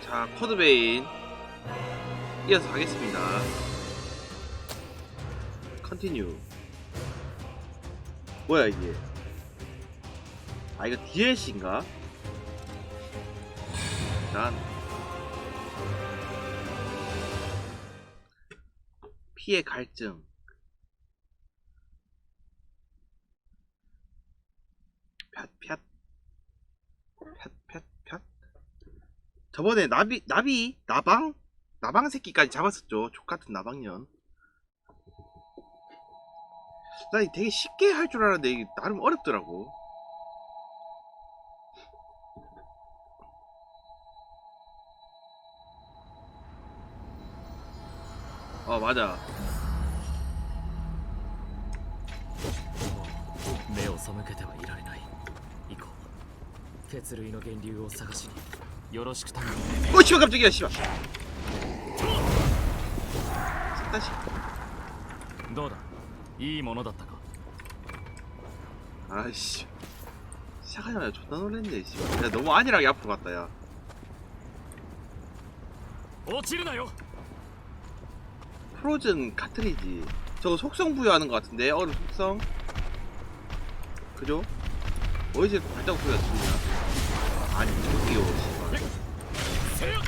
자, 코드베인 이어서 가겠습니다. 컨티뉴. 뭐야 이게? 아 이거 DLC인가? 난 피해 갈증. 폈, 폈, 폈, 폈, 폈. 저번에 나비, 나비, 나방? 나방 새끼까지 잡았었죠. 족같은 나방년. 나 이거 되게 쉽게 할 줄 알았는데 이게 나름 어렵더라고. 어, 맞아. 目を背けてはいられない行こう 血類の源流を探しによろしく頼む 어, 씨발, 깜짝이야, 씨발. 다시. どうだいいものだったか 아이씨. 시작하자마자 존나 놀랬네, 씨발. 야, 너무 안일하게 앞으로 갔다, 야. 落ちるなよ 프로즌 카트리지. 저거 속성 부여하는 것 같은데, 얼음 속성. 그죠? 어디서 발자국 소리가 들리냐? 아니 저기요 씨발.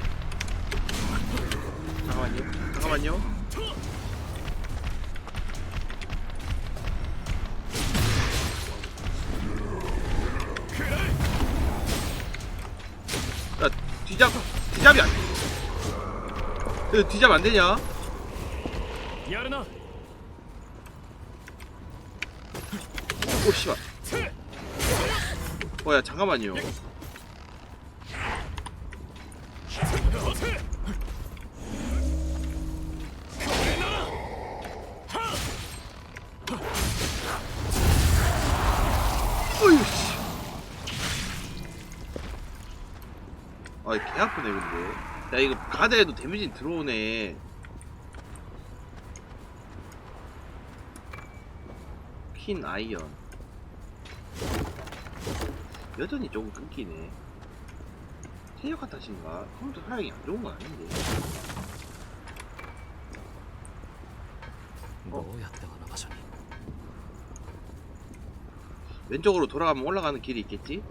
잠깐만요 잠깐만요 야 뒤잡 뒤잡이 아니야 야, 뒤잡 안되냐? 야르나 오 씨발 어, 야, 잠깐만요. 어휴, 씨. 아, 개 아프네, 근데. 야, 이거 가드에도 데미지 들어오네. 퀸 아이언. 여전히 조금 끊기네. 체력화 탓인가? 컴퓨터 사양이 안 좋은 건 아닌데. どうやってあの場所に 왼쪽으로 돌아가면 올라가는 길이 있겠지?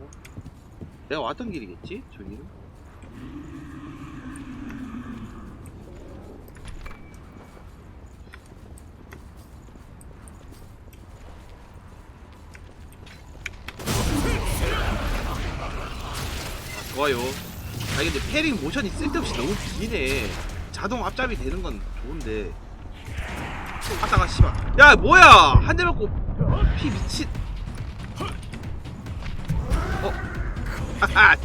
어? 내가 왔던 길이겠지? 저기는? 좋아요. 아 근데 패링 모션이 쓸데없이 너무 기네. 자동 앞잡이 되는 건 좋은데. 아따가 씨발. 야 뭐야? 한 대 맞고 피 미친. 어? 하하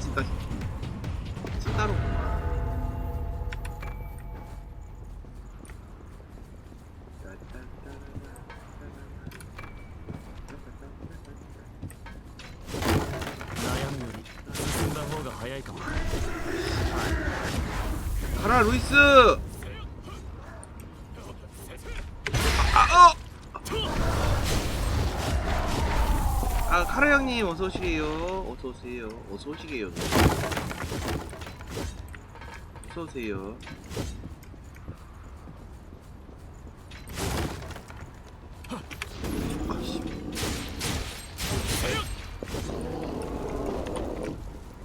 루이스. 아, 어! 아, 카라 형님 어서 오시게요. 어서 오세요. 어서 오시게요. 어서 오세요. 아, 씨.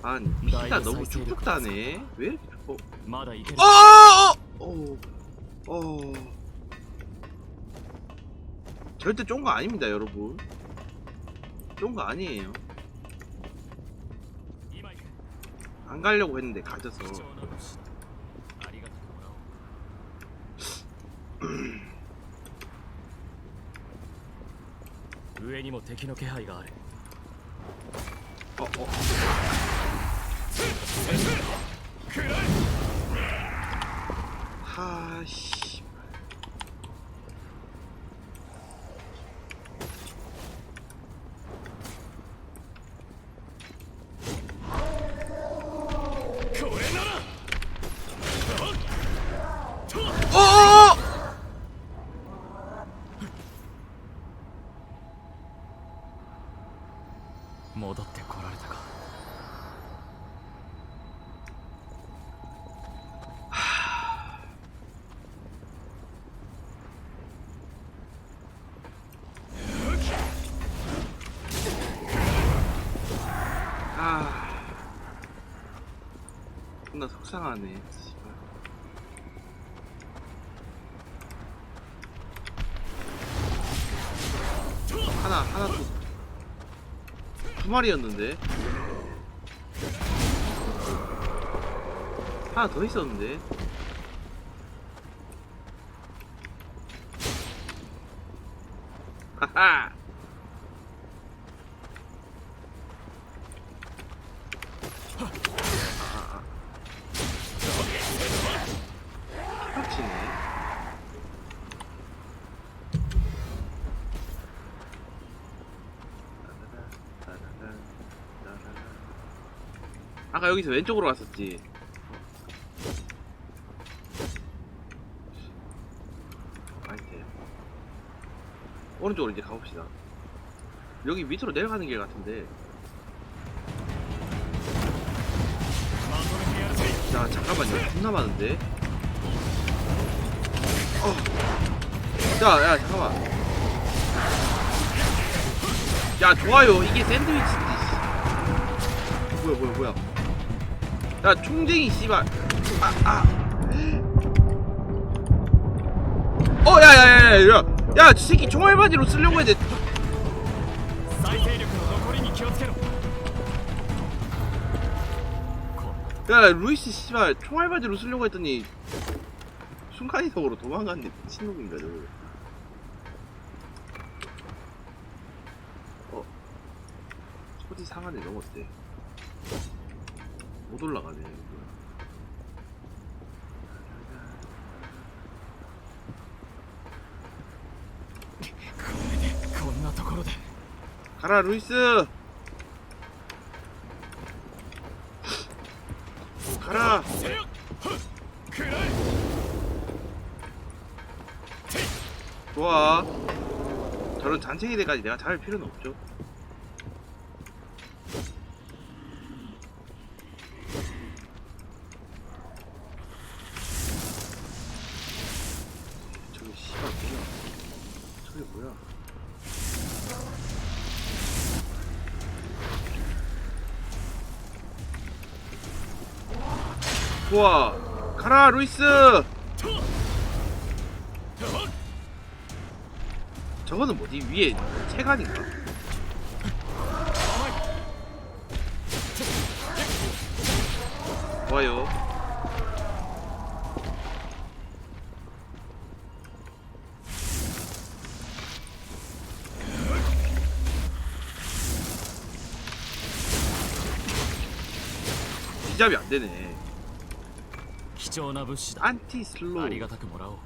아니, 피가 너무 쭉쭉 다네. 왜 이렇게 어, まだいける 어! 어! 어! 절대 쫀 거 아닙니다, 여러분. 쫀 거 아니에요. 今行く 안 가려고 했는데 가져서. 貴重な物資だありがたくもらおう上にも敵の気配がある 어, 어. 하씨. 존나 속상하네. 하나 하나 또. 두 마리였는데? 하나 더 있었는데 하하 피박치네 아까 여기서 왼쪽으로 갔었지 아닌데 오른쪽으로 이제 가봅시다 여기 밑으로 내려가는 길 같은데 자 잠깐만요 존나 많은데 어. 야, 야, 잠깐만. 야, 좋아요. 이게 샌드위치지. 뭐야, 뭐야, 뭐야. 야 총쟁이 씨발. 아아. 어 야야야야 야, 야, 이 새끼 총알바지로 쓰려고 해야 돼. 야, 루이스 씨발 총알바지로 쓰려고 했더니 순간이속으로 도망갔네 미친놈인가 저거. 어. 어디 상한에 넘었대. 못 올라가네 가라 루이스! 가라! 좋아. 저런 잔챙이 대까지 내가 잡을 필요는 없죠. 좋아. 가라, 루이스! 저거는 뭐지? 위에 체간인가? 좋아요. 기잡이 안 되네. 전합읍시다. 안티 슬로우. 아리가 다크 뭐라오.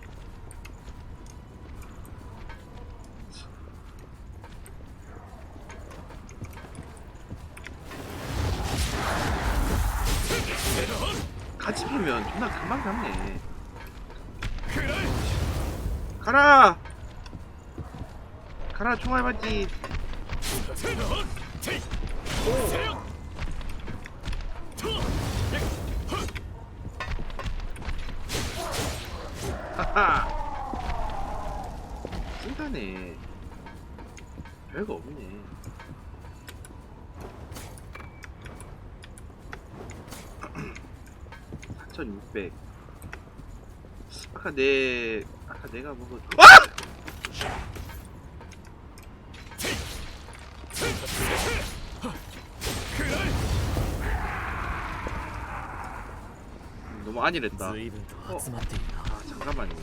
같이 피면 존나 금방 잡네. 가라. 가라 총알 맞지. 오. 하하! 찐다네. 별거 없네. (4600) 아까 내 아까 내가 먹은 아! 음, 너무 안일했다 随 잠깐만요.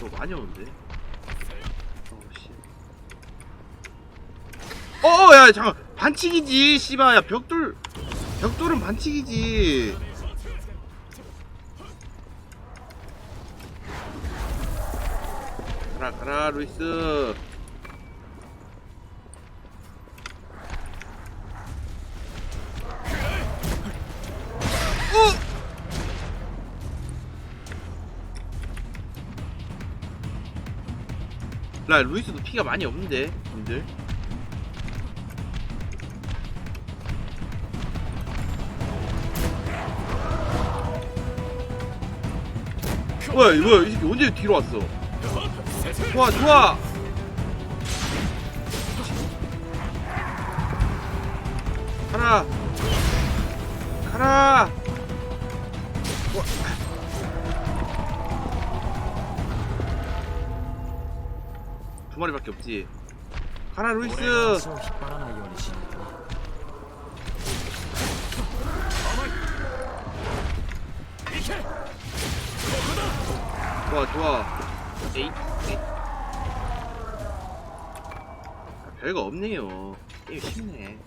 너 많이 오는데? 어씨. 어야 어, 잠깐 반칙이지 씨바 야 벽돌 벽돌은 반칙이지. 가라 가라 루이스. 나 루이스도 피가 많이 없는데 님들. 뭐야 뭐야 이 새끼 언제 뒤로 왔어? 좋아 좋아! 가라! 가라 마리밖에 없지 가라 俺 루이스 が足を引っ張らないようにしないとな甘い行け 좋아 좋아 에잇 에잇 아, 별거 없네요 게임 쉽네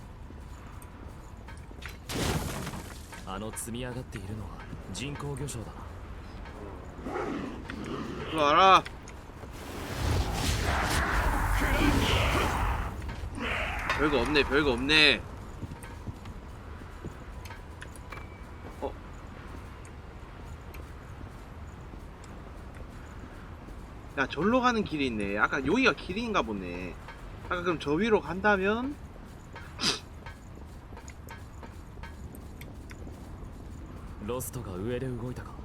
あの積み上がっているのは人工魚礁だな 들어와라 별거 없네 별거 없네 어 야, 절로 가는 길이 있네. 아까 여기가 길인가 보네. 아까 그럼 저 위로 간다면? 로스터가 위로 움직였다.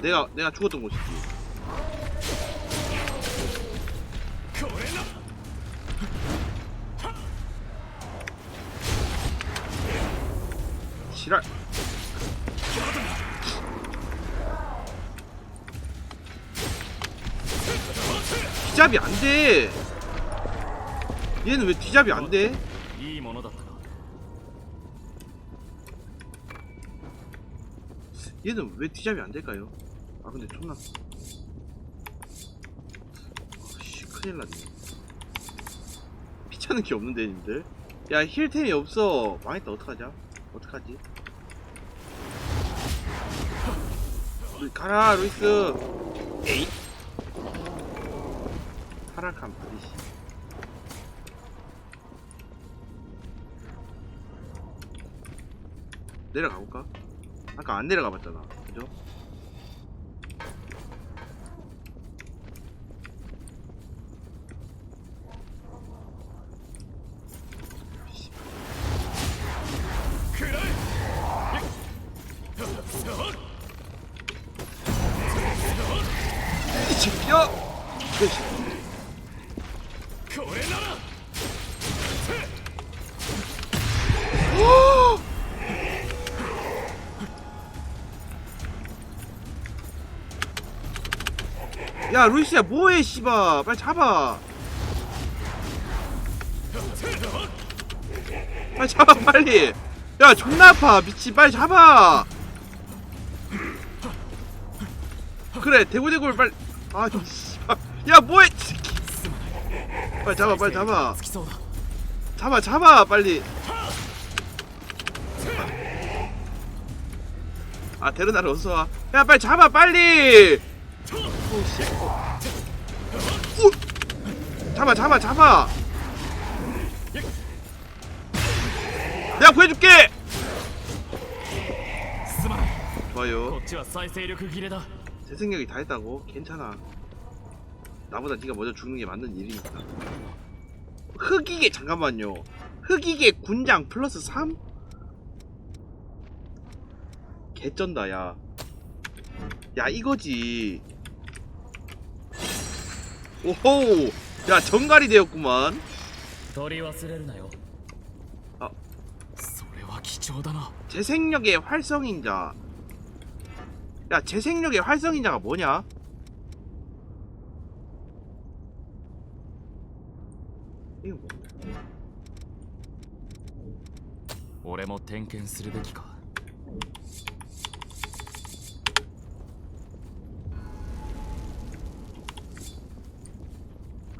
내가 내가 죽었던 곳이지. 지랄. 뒤잡이 안 돼. 얘는 왜 뒤잡이 안 돼? 얘는 왜 뒤잡이 안 될까요? 아 근데 존나 아씨 큰일 났네. 피차는 게 없는데 님들. 야 힐템이 없어. 망했다 어떡하자 어떡하지? 루- 가라 루이스. 에잇. 타락한 바리시. 내려가 볼까? 아까 안 내려가 봤잖아. 그죠? 야 루이스야 뭐해 씨바 빨리 잡아. 빨리 잡아 빨리. 야 존나 아파. 미치 빨리 잡아. 그래 대구대구를 빨리. 아 씨발. 야 뭐해 빨리 잡아 빨리 잡아. 잡아 잡아 빨리. 아 데려다를 어서 와야 빨리 잡아 빨리. 오씨 어. 우! 잡아 잡아 잡아 내가 구해줄게 すまないこ 좋아요 っちは再生力切れだ 제 생각이 다 했다고 괜찮아 나보다 네가 먼저 죽는 게 맞는 일이니까 흑이계 잠깐만요 흑이계 군장 플러스 3? 개쩐다 야. 야 이거지. 오호. 야 정갈이 되었구만. 取り忘れるなよあそれは貴重だな 재생력의 활성인자. 야 재생력의 활성인자가 뭐냐? 이거 뭐? 俺も点検するべきか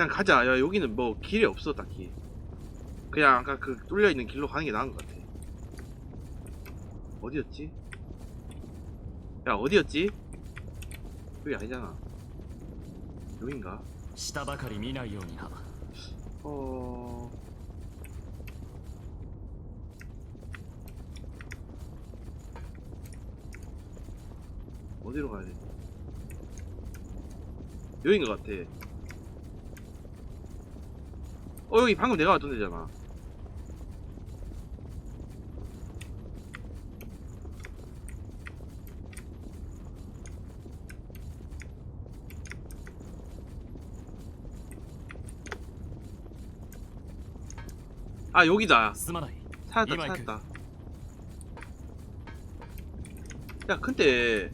그냥 가자. 야, 여기는 뭐 길이 없어 딱히. 그냥 아까 그 뚫려 있는 길로 가는 게 나은 것 같아. 어디였지? 야, 어디였지? 여기 아니잖아. 여긴가? 下ばかり見ないようにな 어. 어디로 가야 돼? 여긴 것 같아. 어 여기 방금 내가 왔던 데잖아. 아 여기다. 찾았다 찾았다. 야 근데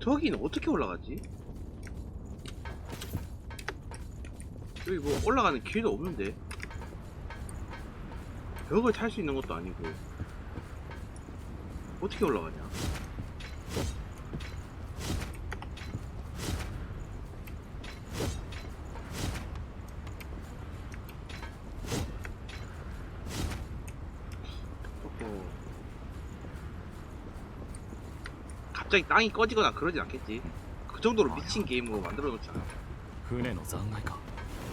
저기는 어떻게 올라갔지? 여기 뭐 올라가는 길도 없는데 벽을 탈 수 있는 것도 아니고 어떻게 올라가냐 어허. 갑자기 땅이 꺼지거나 그러진 않겠지. 그 정도로 미친 게임으로 만들어 놓지 않아. 船の残骸か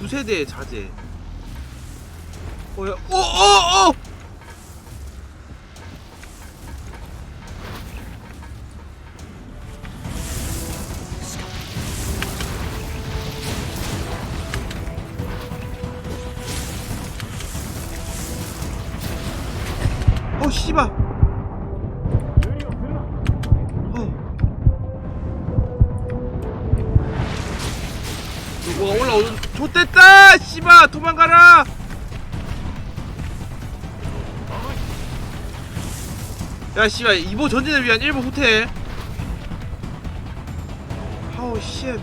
9세대 자제. 어, 야, 어, 어, 어! 어, 야 씨발 이보 전진을 위한 일본 후퇴 아우 쉣야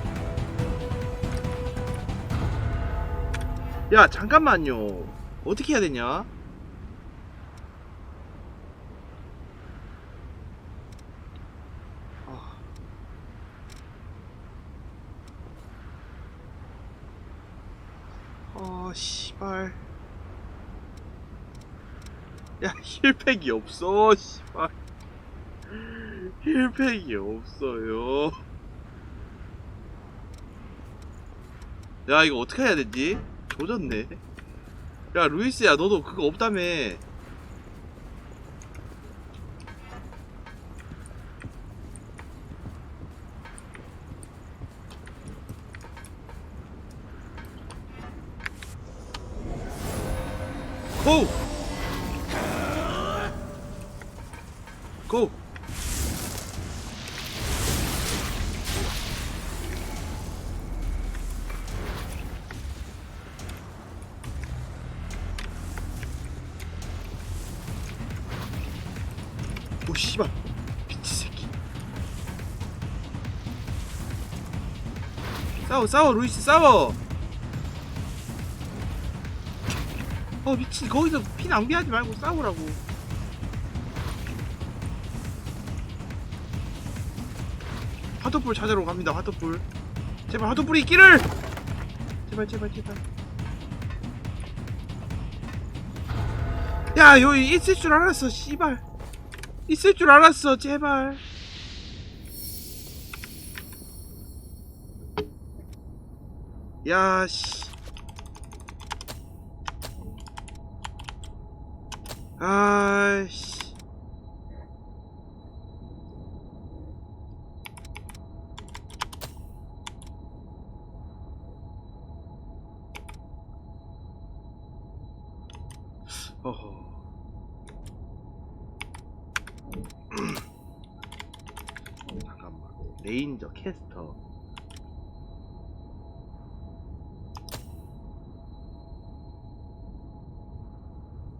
잠깐만요 어떻게 해야 되냐 아. 어, 씨발. 야, 힐팩이 없어, 씨발. 힐팩이 없어요. 야, 이거 어떻게 해야 되지? 조졌네. 야, 루이스야, 너도 그거 없다며. 씨발. 미친 새끼. 싸워 싸워 루이스 싸워. 어 미친 거기서 피 낭비하지 말고 싸우라고. 하도불 찾으러 갑니다 하도불. 제발 하도불이 있기를! 제발 제발 제발. 야 여기 있을 줄 알았어 씨발 있을 줄 알았어 제발 야씨 아이씨. 어허. 레인저 캐스터.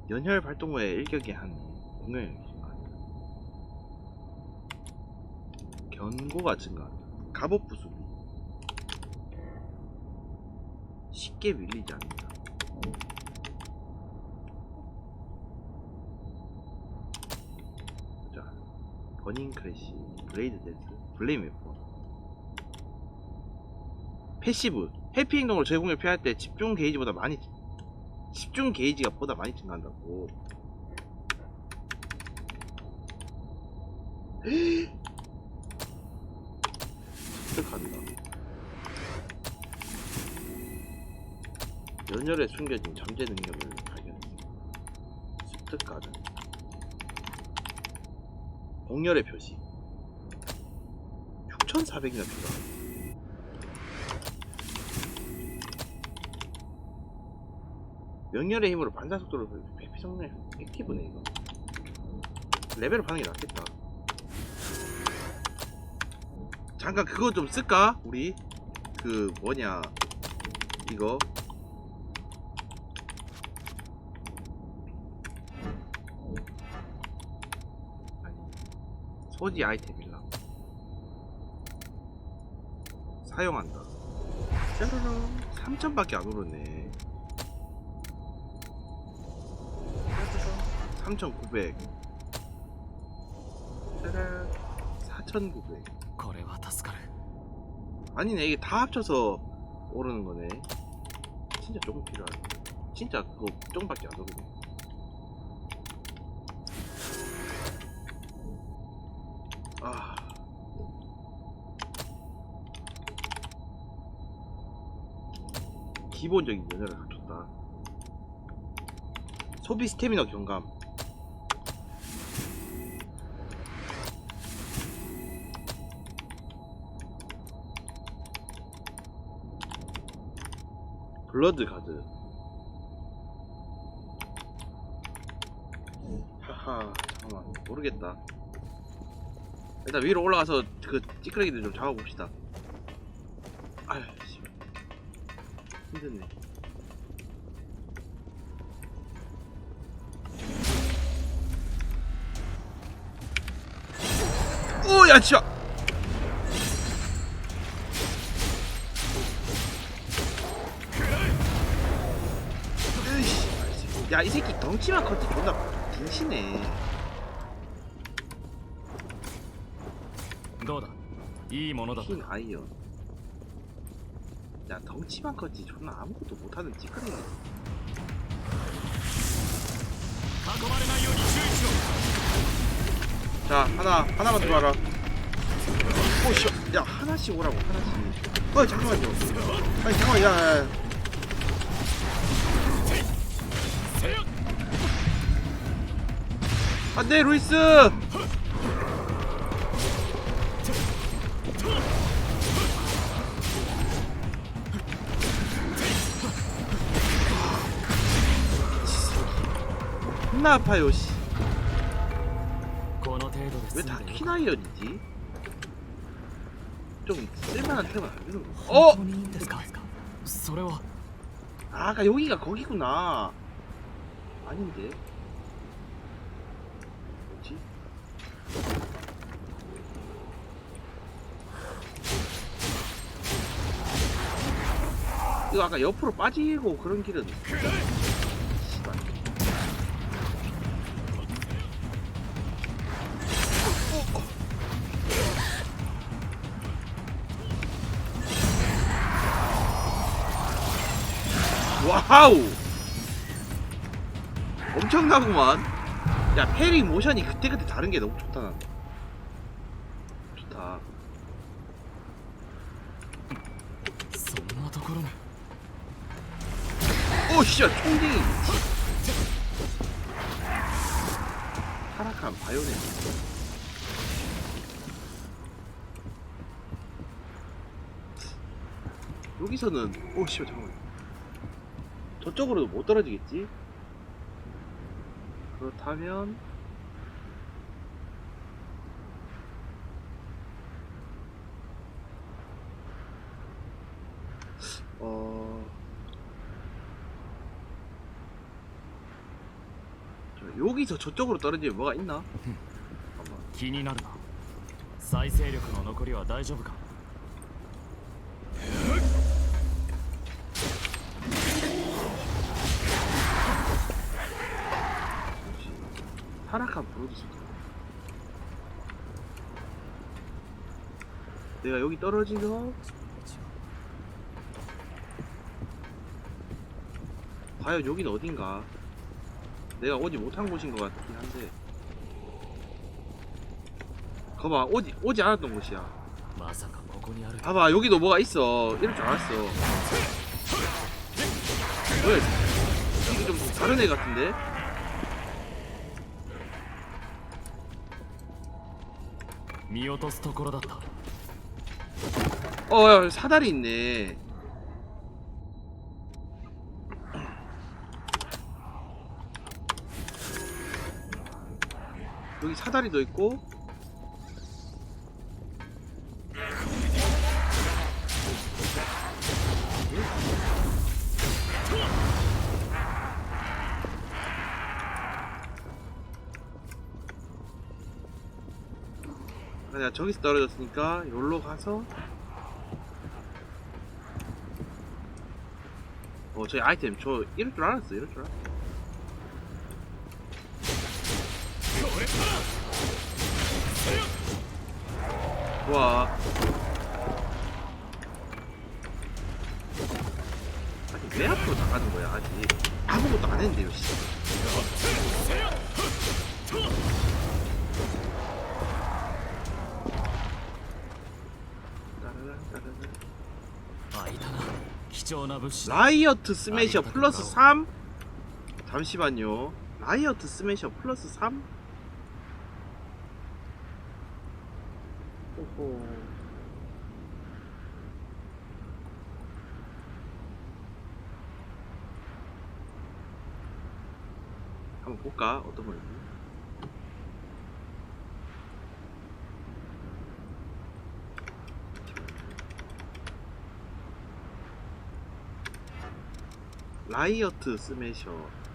연혈 발동 후에 일격이 한 공격력이 증가한다 견고가 증가한다. 갑옷 부수기. 쉽게 밀리지 않는다. 버닝 크래시, 브레이드 댄스. 블레임 웨폰. 패시브, 해피 행동을 제공을 피할 때 집중 게이지보다 많이 집중 게이지가 보다 많이 증가한다고. 습득한다. 연혈에 숨겨진 잠재 능력을 발견했다. 습득 가능. 공열의 표시. 6,400이나 필요하다. 명렬의 힘으로 반사 속도를 회피 성능 액티브네 이거. 레벨을 파는 게 낫겠다. 잠깐 그거 좀 쓸까? 우리 그 뭐냐 이거? 소지 아이템일 사용한다. 짜르릉 3점밖에 안 오르네. 3,900 짜란 4,900 거래와 타스카르. 아니네 이게 다 합쳐서 오르는 거네. 진짜 조금 필요하네. 진짜 그거 조금밖에 안 오르네. 기본적인 면허를 갖췄다. 소비 스태미너 경감. 블러드 가드. 하하 잠깐만. 모르겠다. 일단 위로 올라가서 그 찌끄레기들 좀 잡아봅시다 힘드네 오야 진짜 으이씨, 야, 이 새끼 덩치만 컸지 존나 빙신해. どうだいいものだった 흰 아이언. 야, 덩치만 컸지 존나 아무것도 못하는 찌끄레기. 囲まれないように注意しろ 자, 하나, 하나만 들어와라. 오, 씨. 야, 하나씩 오라고, 하나씩. 어, 잠깐만요. 아니, 잠깐만, 야, 야, 야. 안 돼, 루이스! 존나 아파요, 씨. この程度で 왜 済 다 んでよ 퀴나이언이지? 좀 쓸만한 템은 안 주는 거. 本 어! 当にいいんですかそれは 아, 아까 여기가 거기구나. 아닌데. 뭐지? 이거 아까 옆으로 빠지고 그런 길은 씨발. 와우. 엄청나구만. 야 페리 모션이 그때그때 다른게 너무 좋다 난 좋다. 오 씨야 총딩 타락한 바이오네 여기서는 오 씨발 잠깐만 저쪽으로도 못 떨어지겠지? 그렇다면 어 여기서 저쪽으로 떨어지면 뭐가 있나? 잠깐만. 気になるな再生力の残りは大丈夫か 내가 여기 떨어지면 과연 여긴 어딘가? 내가 오지 못한 곳인 것 같긴 한데. 거봐 오지, 오지 않았던 곳이야. 봐봐 여기도 뭐가 있어. 이럴 줄 알았어. 왜 이게 좀 다른 애 같은데? 미어토스 토코로다 어, 야, 사다리 있네. 여기 사다리도 있고. 아, 내가 저기서 떨어졌으니까 여기로 가서 어, 저희 아이템 저 이럴 줄 알았어, 이럴 줄 알았어. 좋아. 아니, 왜 앞으로 나가는 거야, 아직? 아무것도 안 했는데요, 씨. 라이어트 스매셔 플러스 3? 잠시만요. 라이어트 스매셔 플러스 3? 오호. 한번 볼까? 어떤 거였 지? 라이어트 스매셔 아